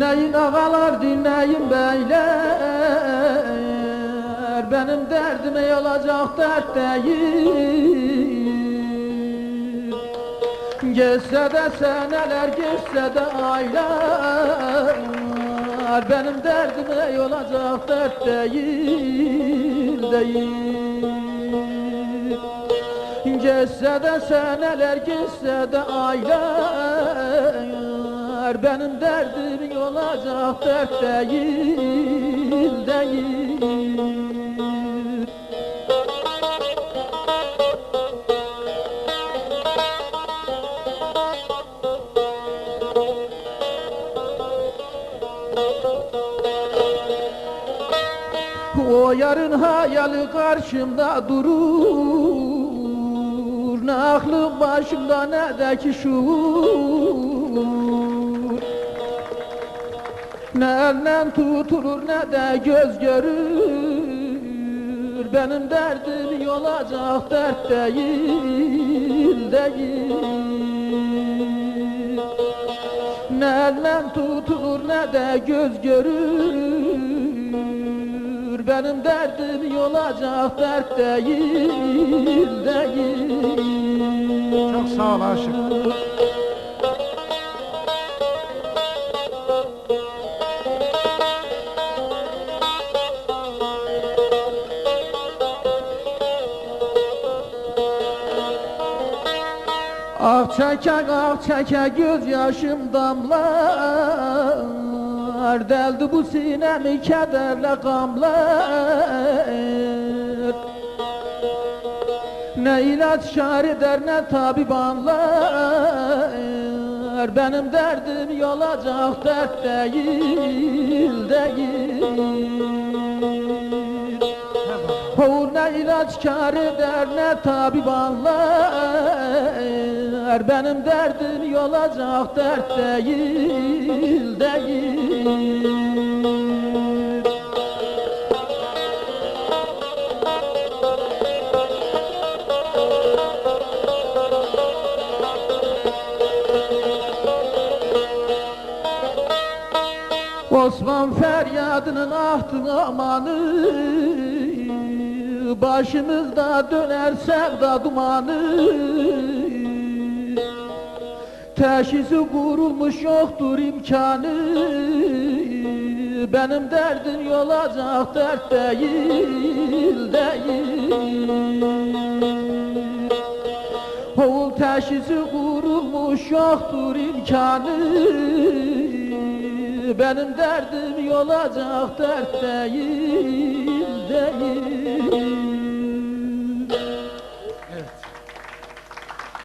ağalar dinleyin beyler. Benim derdim ey olacak dert değil. Geçse de seneler geçse de aylar. Benim derdim ey olacak dert değil değil. Geçse de seneler geçse de aylar Benim derdim olacak dert değil değil. O yarın hayali karşımda durur. Ne aklım başımda ne de ki şuur Ne elden tutulur ne de göz görür. Benim derdim olacak dert değil değil. Ne elden tutulur ne de göz görür. Benim derdim olacak dert değil değil. Çok sağ ol Aşık. Ah çeke ah çeke gözyaşım damlar. Deldi bu sinemi kederle gamlar Ne ilaç şar eder ne tabip anlar Benim derdim yolacak dert değil değil ne ilaç kar eder ne tabip anlar Benim derdim yolacak dert değil değil. Osman feryadının ahtı amanı Başımızda döner sevda dumanı. Teşhisi kurulmuş yoktur imkanı. Benim derdim yolacak dert değil değil. Oğul teşhisi kurulmuş yoktur imkanı. Benim derdim yolacak dert değil değil